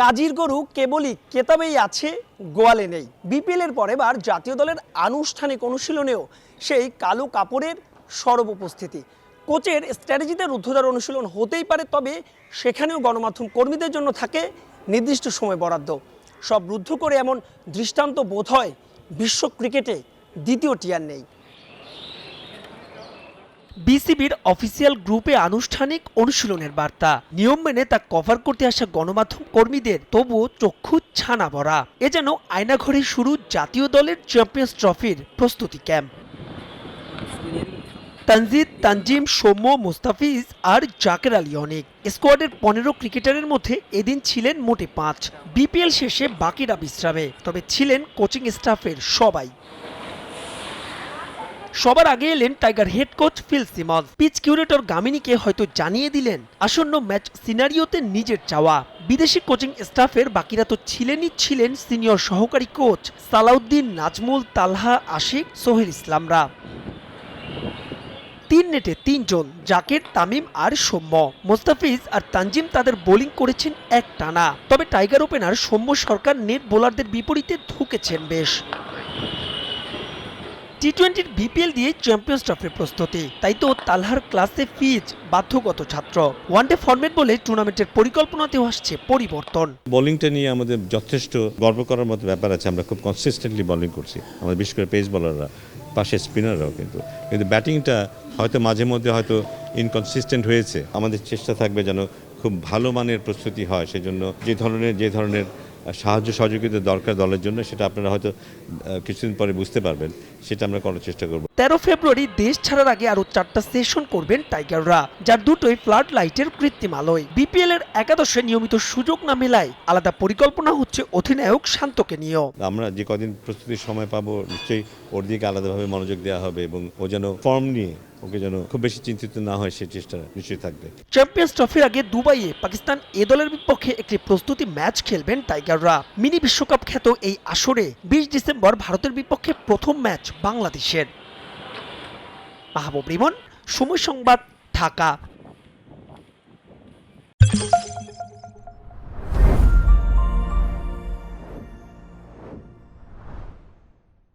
কাজীর গরু কেবলই কেতাবেই আছে, গোয়ালে নেই। বিপিএল এর পরে বার জাতীয় দলের আনুষ্ঠানিক অনুশীলনেও সেই কালো কাপড়ের সরব উপস্থিতি। কোচের স্ট্র্যাটেজিতে রুদ্ধদ্বার অনুশীলন হতেই পারে, তবে সেখানেও গণমাধ্যম কর্মীদের জন্য থাকে নির্দিষ্ট সময় বরাদ্দ। সব রুদ্ধ করে এমন দৃষ্টান্ত বোধ হয়, বিশ্ব ক্রিকেটে দ্বিতীয় টিয়ার নেই। বিসিবির অফিসিয়াল গ্রুপে আনুষ্ঠানিক অনুশীলনের বার্তা। নিয়ম মেনে তা কভার করতে আসা গণমাধ্যম কর্মীদের তবুও চক্ষু ছানা ভরা। এ যেন আয়নাঘরে শুরু জাতীয় দলের চ্যাম্পিয়ন্স ট্রফির প্রস্তুতি ক্যাম্প। তানজিদ, তানজিম, সৌম্য, মুস্তাফিজ আর জাকের আলী অনেক। স্কোয়াডের পনেরো ক্রিকেটারের মধ্যে এদিন ছিলেন মোটে পাঁচ। বিপিএল শেষে বাকিরা বিশ্রামে, তবে ছিলেন কোচিং স্টাফের সবাই। সবার আগে এলেন tiger head coach Phil Simmons. Pitch curator গামিনীকে হয়তো জানিয়ে দিলেন, আসন্ন ম্যাচ সিনারিওতে নিজের চাওয়া। বিদেশি কোচিং স্টাফের বাকিরা তো ছিলেনই ছিলেন সিনিয়র সহকারী কোচ সালাউদ্দিন নাজমুল, তালহা, আশিক, সোহেল ইসলামরা। তিন নেটে তিনজন, জাকের, তামিম আর সৌম্য। মোস্তাফিজ আর তানজিম তাদের বোলিং করেছেন এক টানা। তবে tiger opener Soumya Sarkar net বোলারদের বিপরীতে ধুকেছেন বেশ। টি টোয়েন্টির বিপিএল দিয়ে চ্যাম্পিয়ন্স ট্রফির প্রস্তুতি। তাই তো তালহার ক্লাসে ফিজ বাধ্যগত ছাত্র। ওয়ানডে ফরম্যাট বলে টুর্নামেন্টের পরিকল্পনাতেও আসছে পরিবর্তন। বোলিংটা নিয়ে আমাদের যথেষ্ট গর্ব করার মতো ব্যাপার আছে। আমরা খুব কনসিস্টেন্টলি বোলিং করছি। আমাদের বিশেষ করে পেস বলাররা পাশে স্পিনাররাও কিন্তু। কিন্তু ব্যাটিংটা হয়তো মাঝে মধ্যে হয়তো ইনকনসিস্টেন্ট হয়েছে। আমাদের চেষ্টা থাকবে যেন খুব ভালো মানের প্রস্তুতি হয়। সেজন্য যে ধরনের যে ধরনের সাহায্য সহযোগিতা দরকার দলের জন্য সেটা আপনারা হয়তো কিছুদিন পরে বুঝতে পারবেন সেটা আমরা করার চেষ্টা করব। তেরো ফেব্রুয়ারি দেশ ছাড়ার আগে আরও চারটা সেশন করবেন টাইগাররা যার দুটোই ফ্লাড লাইটের কৃত্রিম আলোয়। বিপিএল এর একাদশে নিয়মিত সুযোগ না মেলায় আলাদা পরিকল্পনা হচ্ছে অধিনায়ক শান্তকে নিয়েও। আমরা যে কদিন প্রস্তুতির সময় পাবো নিশ্চয়ই ওর দিকে আলাদাভাবে মনোযোগ দেওয়া হবে এবং ও যেন ফর্ম নিয়ে ওকে যেন খুব বেশি চিন্তিত না হয় সেই চেষ্টা নিশ্চয়ই থাকবে। চ্যাম্পিয়ন্স ট্রফির আগে দুবাইয়ে পাকিস্তান এ দলের বিপক্ষে একটি প্রস্তুতি ম্যাচ খেলবেন টাইগাররা। মিনি বিশ্বকাপ খ্যাত এই আসরে বিশ ডিসেম্বর ভারতের বিপক্ষে প্রথম ম্যাচ বাংলাদেশের। মাহবুব রিমন, সময় সংবাদ, ঢাকা।